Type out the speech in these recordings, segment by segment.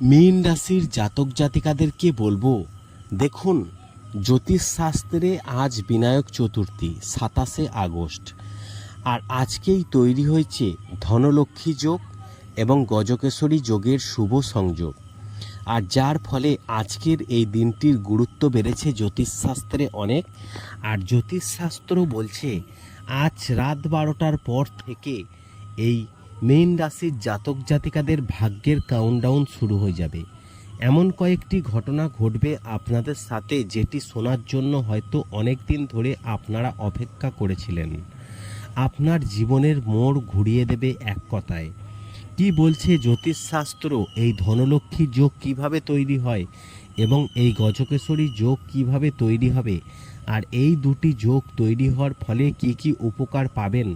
মীন রাশির জাতক জাতিকাদেরকে বলব, দেখুন, জ্যোতিষশাস্ত্রে আজ বিনায়ক চতুর্থী, সাতাশে আগস্ট। আর আজকেই তৈরি হয়েছে ধনলক্ষ্মী যোগ এবং গজকেশরী যোগের শুভ সংযোগ। আর যার ফলে আজকের এই দিনটির গুরুত্ব বেড়েছে জ্যোতিষশাস্ত্রে অনেক। আর জ্যোতিষশাস্ত্র বলছে, আজ রাত বারোটার পর থেকে এই মেইন রাশির জাতক জাতিকাদের ভাগ্যের কাউন্টডাউন শুরু হয়ে যাবে। এমন কয়েকটি ঘটনা ঘটবে আপনাদের সাথে যেটি শোনার জন্য হয়তো অনেক দিন ধরে আপনারা অপেক্ষা করেছিলেন। আপনার জীবনের মোড় ঘুরিয়ে দেবে এক কথায়। কি বলছে জ্যোতিষশাস্ত্র? এই ধনলক্ষ্মী যোগ কীভাবে তৈরি হয়? এবং এই গজকেশরী যোগ কীভাবে তৈরি হবে? আর এই দুটি যোগ তৈরি হওয়ার ফলে কি কি উপকার পাবেন?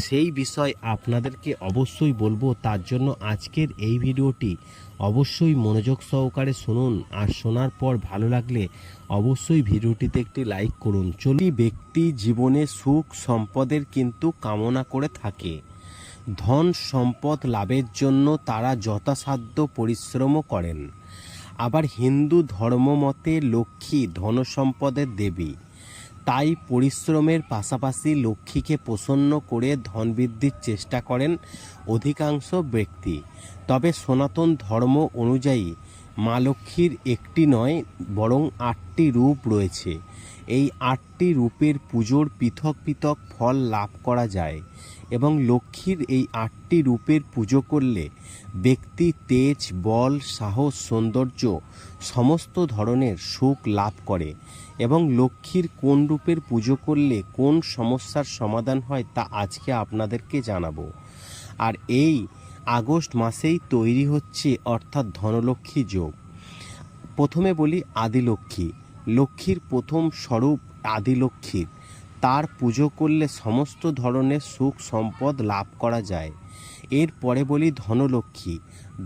সেই বিষয় আপনাদেরকে অবশ্যই বলব, তার জন্য আজকের এই ভিডিওটি অবশ্যই মনোযোগ সহকারে শুনুন আর শোনার পর ভালো লাগলে অবশ্যই ভিডিওটিতে একটি লাইক করুন। চলি ব্যক্তি জীবনে সুখ সম্পদের কিন্তু কামনা করে থাকে। ধন সম্পদ লাভের জন্য তারা যথাসাধ্য পরিশ্রমও করেন। আবার হিন্দু ধর্মমতে লক্ষ্মী ধনসম্পদের দেবী। তাই পরিশ্রমের পাশাপাশি লক্ষ্মীকে প্রসন্ন করে ধন বৃদ্ধির চেষ্টা করেন অধিকাংশ ব্যক্তি। তবে সনাতন ধর্ম অনুযায়ী মা লক্ষ্মীর একটি নয়, বরং আটটি রূপ রয়েছে। এই আটটি রূপের পুজোর পৃথক পৃথক ফল লাভ করা যায় এবং লক্ষ্মীর এই আটটি রূপের পুজো করলে ব্যক্তি তেজ, বল, সাহস, সৌন্দর্য সমস্ত ধরনের সুখ লাভ করে এবং লক্ষ্মীর কোন রূপের পুজো করলে কোন সমস্যার সমাধান হয় তা আজকে আপনাদেরকে জানাব। আর এই আগস্ট মাসেই তৈরি হচ্ছে অর্থাৎ ধনলক্ষ্মী যোগ। প্রথমে বলি আদিলক্ষ্মী। লক্ষ্মীর প্রথম স্বরূপ আদিলক্ষ্মীর তার পুজো করলে সমস্ত ধরনের সুখ সম্পদ লাভ করা যায়। এরপরে বলি ধনলক্ষ্মী।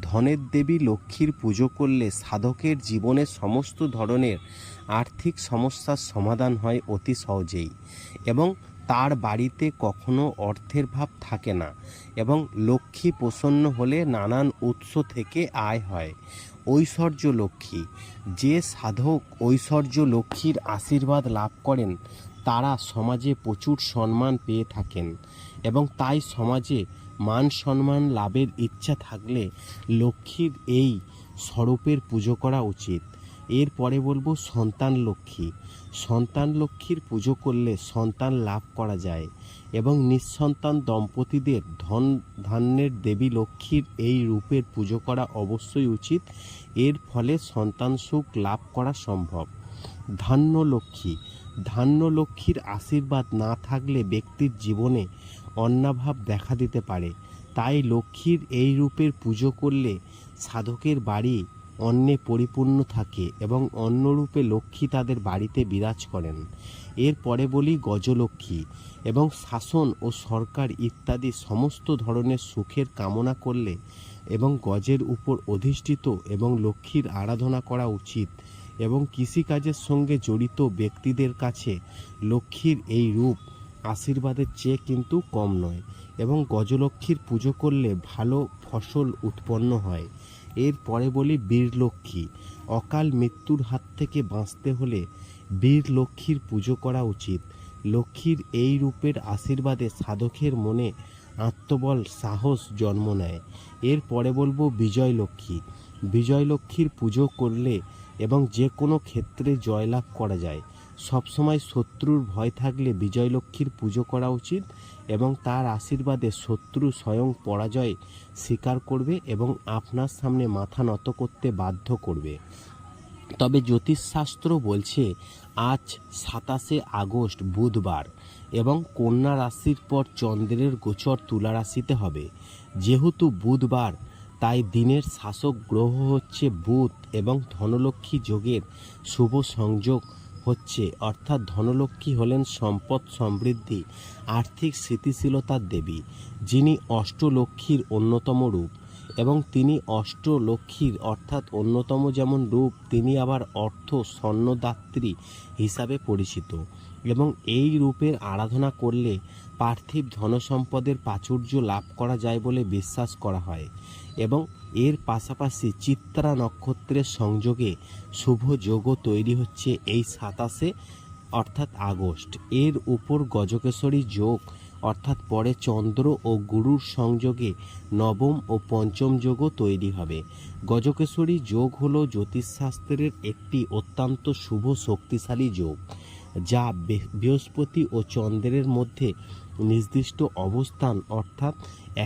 ধনের দেবী লক্ষ্মীর পুজো করলে সাধকের জীবনে সমস্ত ধরনের আর্থিক সমস্যার সমাধান হয় অতি সহজেই এবং তার বাড়িতে কখনো অর্থের ভাব থাকে না এবং লক্ষ্মী প্রসন্ন হলে নানান উৎস থেকে আয় হয়। ঐশ্বর্য লক্ষ্মী যে সাধক ঐশ্বর্য লক্ষ্মীর আশীর্বাদ লাভ করেন, তারা সমাজে প্রচুর সম্মান পেয়ে থাকেন এবং তাই সমাজে মান সম্মান লাভের ইচ্ছা থাকলে লক্ষ্মীর এই স্বরূপের পুজো করা উচিত। এরপরে বলব সন্তান লক্ষ্মী। সন্তান লক্ষ্মীর পুজো করলে সন্তান লাভ করা যায় এবং নিঃসন্তান দম্পতিদের ধন ধান্যের দেবী লক্ষ্মীর এই রূপের পুজো করা অবশ্যই উচিত। এর ফলে সন্তান সুখ লাভ করা সম্ভব। ধান্য লক্ষ্মী। ধান্য লক্ষ্মীর আশীর্বাদ না থাকলে ব্যক্তির জীবনে অন্নাভাব দেখা দিতে পারে। তাই লক্ষ্মীর এই রূপের পুজো করলে সাধকের বাড়ি অন্নে পরিপূর্ণ থাকে এবং অন্যরূপে লক্ষ্মী তাদের বাড়িতে বিরাজ করেন। এরপরে বলি গজলক্ষ্মী এবং শাসন ও সরকার ইত্যাদি সমস্ত ধরনের সুখের কামনা করলে এবং গজের উপর অধিষ্ঠিত এবং লক্ষ্মীর আরাধনা করা উচিত এবং কৃষিকাজের সঙ্গে জড়িত ব্যক্তিদের কাছে লক্ষ্মীর এই রূপ আশীর্বাদের চেয়ে কিন্তু কম নয় এবং গজলক্ষ্মীর পুজো করলে ভালো ফসল উৎপন্ন হয়। এরপরে বলি বীরলক্ষ্মী। অকাল মৃত্যুর হাত থেকে বাঁচতে হলে বীর লক্ষ্মীর পুজো করা উচিত। লক্ষ্মীর এই রূপের আশীর্বাদে সাধকের মনে আত্মবল, সাহস জন্ম নেয়। এরপরে বলব বিজয় লক্ষ্মী বিজয় লক্ষ্মীর পুজো করলে এবং যে কোনো ক্ষেত্রে জয়লাভ করা যায়। সবসময় শত্রুর ভয় থাকলে বিজয় লক্ষ্মীর পুজো করা উচিত। এবং তার আশীর্বাদে শত্রু স্বয়ং পরাজয় স্বীকার করবে এবং আপনার সামনে মাথা নত করতে বাধ্য করবে। তবে জ্যোতিষশাস্ত্র বলছে, আজ সাতাশে আগস্ট বুধবার এবং কন্যা রাশির পর চন্দ্রের গোচর তুলা রাশিতে হবে। যেহেতু বুধবার, তাই দিনের শাসক গ্রহ হচ্ছে বুধ এবং ধনলক্ষ্মী যোগের শুভ সংযোগ হচ্ছে, অর্থাৎ ধনলক্ষ্মী হলেন সম্পদ সমৃদ্ধি, আর্থিক স্থিতিশীলতার দেবী, যিনি অষ্টলক্ষ্মীর অন্যতম রূপ। এবং তিনি অষ্টলক্ষ্মীর, অর্থাৎ অন্যতম যেমন রূপ, তিনি আবার অর্থ স্বর্ণদাত্রী হিসাবে পরিচিত। এবং এই রূপের আরাধনা করলে পার্থিব ধনসম্পদের প্রাচুর্য লাভ করা যায় বলে বিশ্বাস করা হয়। এবং এর পাশাপাশি চিত্রা নক্ষত্রের সংযোগে শুভ যোগও তৈরি হচ্ছে এই সাতাশে, অর্থাৎ আগস্ট। এর উপর গজকেশরী যোগ, অর্থাৎ পরে চন্দ্র ও গুরুর সংযোগে নবম ও পঞ্চম যোগও তৈরি হবে। গজকেশরী যোগ হল জ্যোতিষশাস্ত্রের একটি অত্যন্ত শুভ শক্তিশালী যোগ, যা বৃহস্পতি ও চন্দ্রের মধ্যে নির্দিষ্ট অবস্থান, অর্থাৎ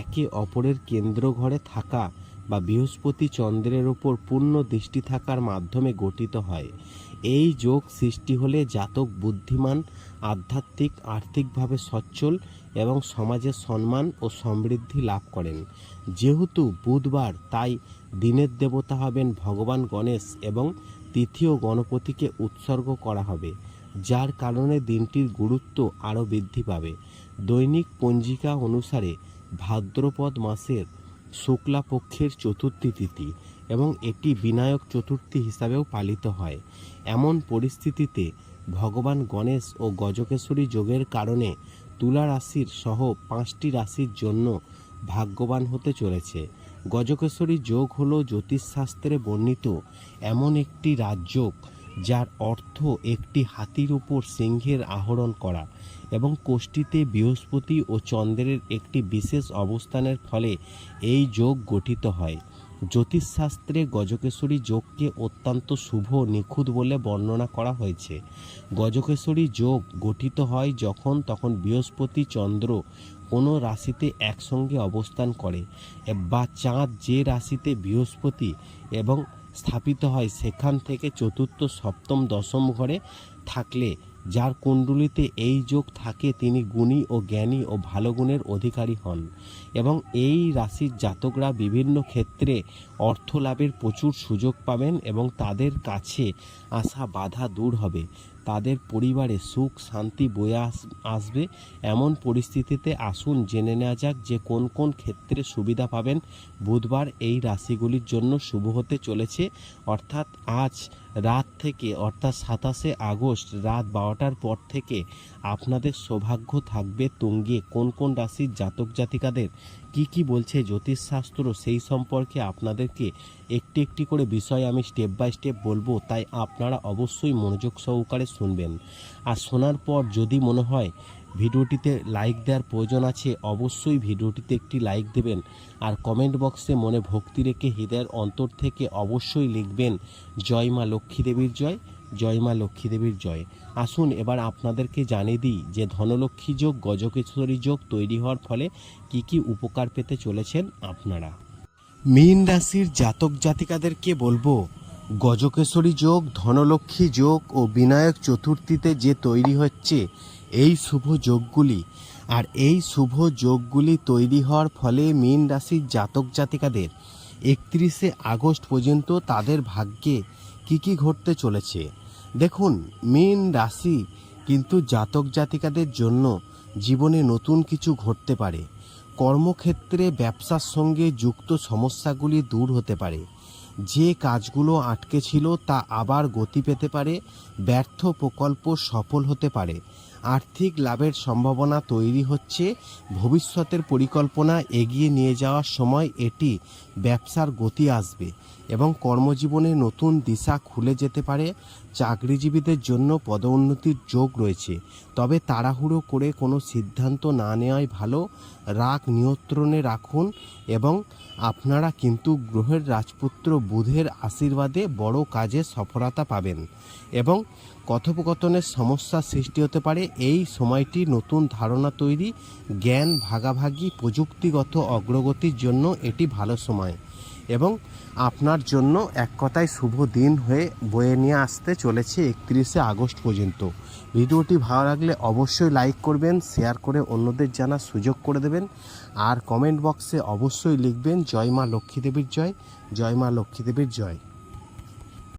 একে অপরের কেন্দ্র ঘরে থাকা বা বৃহস্পতি চন্দ্রের ওপর পূর্ণ দৃষ্টি থাকার মাধ্যমে গঠিত হয়। এই যোগ সৃষ্টি হলে জাতক বুদ্ধিমান, আধ্যাত্মিক, আর্থিকভাবে সচ্ছল এবং সমাজের সম্মান ও সমৃদ্ধি লাভ করেন। যেহেতু বুধবার, তাই দিনের দেবতা হবেন ভগবান গণেশ এবং তৃতীয় গণপতিকে উৎসর্গ করা হবে, যার কারণে দিনটির গুরুত্ব আরও বৃদ্ধি পাবে। দৈনিক পঞ্জিকা অনুসারে ভাদ্রপদ মাসের শুক্লা পক্ষের চতুর্থী তিথি এবং এটি বিনায়ক চতুর্থী হিসাবেও পালিত হয়। এমন পরিস্থিতিতে ভগবান গণেশ ও গজকেশ্বরী যোগের কারণে তুলা রাশির সহ পাঁচটি রাশির জন্য ভাগ্যবান হতে চলেছে। গজকেশ্বরী যোগ হল জ্যোতিষশাস্ত্রে বর্ণিত এমন একটি রাজযোগ যার অর্থ একটি হাতির উপর সিংহের আহরণ করা এবং কোষ্ঠীতে বৃহস্পতি ও চন্দ্রের একটি বিশেষ অবস্থানের ফলে এই যোগ গঠিত হয়। জ্যোতিষশাস্ত্রে গজকেশ্বরী যোগকে অত্যন্ত শুভ নিখুঁত বলে বর্ণনা করা হয়েছে। গজকেশ্বরী যোগ গঠিত হয় যখন তখন বৃহস্পতি চন্দ্র কোনো রাশিতে একসঙ্গে অবস্থান করে বা চাঁদ যে রাশিতে বৃহস্পতি এবং স্থাপিত হয় সেখান থেকে চতুর্থ, সপ্তম, দশম ঘরে থাকলে, যার কুণ্ডলিতে এই যোগ থাকে, তিনি গুণী ও জ্ঞানী ও ভালো গুণের অধিকারী হন। এবং এই রাশির জাতকরা বিভিন্ন ক্ষেত্রে অর্থ লাভের প্রচুর সুযোগ পাবেন এবং তাদের কাছে আসা বাধা দূর হবে। তাদের পরিবারে সুখ, শান্তি বয়ে আস- আসবে এমন পরিস্থিতিতে আসুন জেনে নেওয়া যাক যে কোন কোন ক্ষেত্রে সুবিধা পাবেন। বুধবার এই রাশিগুলির জন্য শুভ হতে চলেছে। অর্থাৎ আজ রাত থেকে, অর্থাৎ সাতাশে আগস্ট রাত বারোটার পর থেকে আপনাদের সৌভাগ্য থাকবে তুঙ্গে। কোন কোন রাশির জাতক জাতিকাদের কি কি বলছে জ্যোতিষশাস্ত্র সেই সম্পর্কে আপনাদেরকে একটি একটি করে বিষয় আমি স্টেপ বাই স্টেপ বলব, তাই আপনারা অবশ্যই মনোযোগ সহকারে শুনবেন। আর শোনার পর যদি মনে হয় ভিডিওটিতে লাইক দেওয়ার প্রয়োজন আছে, অবশ্যই ভিডিওটিতে একটি লাইক দেবেন আর কমেন্ট বক্সে মনে ভক্তি রেখে হৃদয়ের অন্তর থেকে অবশ্যই লিখবেন, জয় মা লক্ষ্মী দেবীর জয়। জয় মা লক্ষ্মী দেবীর জয়। আসুন এবার আপনাদেরকে জানিয়ে দিই যে ধনলক্ষ্মী যোগ গজকেশ্বরী যোগ তৈরি হওয়ার ফলে কি কি উপকার পেতে চলেছেন আপনারা? মীন রাশির জাতক জাতিকাদেরকে বলব গজকেশ্বরী যোগ, ধনলক্ষ্মী যোগ ও বিনায়ক চতুর্থীতে যে তৈরি হচ্ছে, এই শুভ যোগগুলি। আর এই শুভ যোগগুলি তৈরি হওয়ার ফলে মীন রাশির জাতক জাতিকাদের একত্রিশে আগস্ট পর্যন্ত তাদের ভাগ্যে কি কি ঘটতে চলেছে? দেখুন, মীন রাশি কিন্তু জাতক জাতিকাদের জন্য জীবনে নতুন কিছু ঘটতে পারে। কর্মক্ষেত্রে ব্যবসার সঙ্গে যুক্ত সমস্যাগুলি দূর হতে পারে। যে কাজগুলো আটকে ছিল তা আবার গতি পেতে পারে, ব্যর্থ প্রকল্প সফল হতে পারে। আর্থিক লাভের সম্ভাবনা তৈরি হচ্ছে, ভবিষ্যতের পরিকল্পনা এগিয়ে নিয়ে যাওয়ার সময় এটি ব্যবসার গতি আসবে এবং কর্মজীবনে নতুন দিশা খুলে যেতে পারে। চাকরিজীবীদের জন্য পদোন্নতির যোগ রয়েছে। তবে তাড়াহুড়ো করে কোনো সিদ্ধান্ত না নেওয়াই ভালো। রাগ নিয়ন্ত্রণে রাখুন এবং আপনারা কিন্তু গ্রহের রাজপুত্র বুধের আশীর্বাদে বড় কাজে সফলতা পাবেন এবং কথোপকথনের সমস্যা সৃষ্টি হতে পারে। এই সময়টি নতুন ধারণা তৈরি, জ্ঞান ভাগাভাগি, প্রযুক্তিগত অগ্রগতির জন্য এটি ভালো সময়। এবং আপনার জন্য এক কথায় শুভ দিন হয়ে বয়ে নিয়ে আসতে চলেছে একত্রিশে আগস্ট পর্যন্ত। ভিডিওটি ভালো লাগলে অবশ্যই লাইক করবেন, শেয়ার করে অন্যদের জানার সুযোগ করে দেবেন। আর কমেন্ট বক্সে অবশ্যই লিখবেন, জয় মা লক্ষ্মীদেবীর জয় জয় মা লক্ষ্মীদেবীর জয়।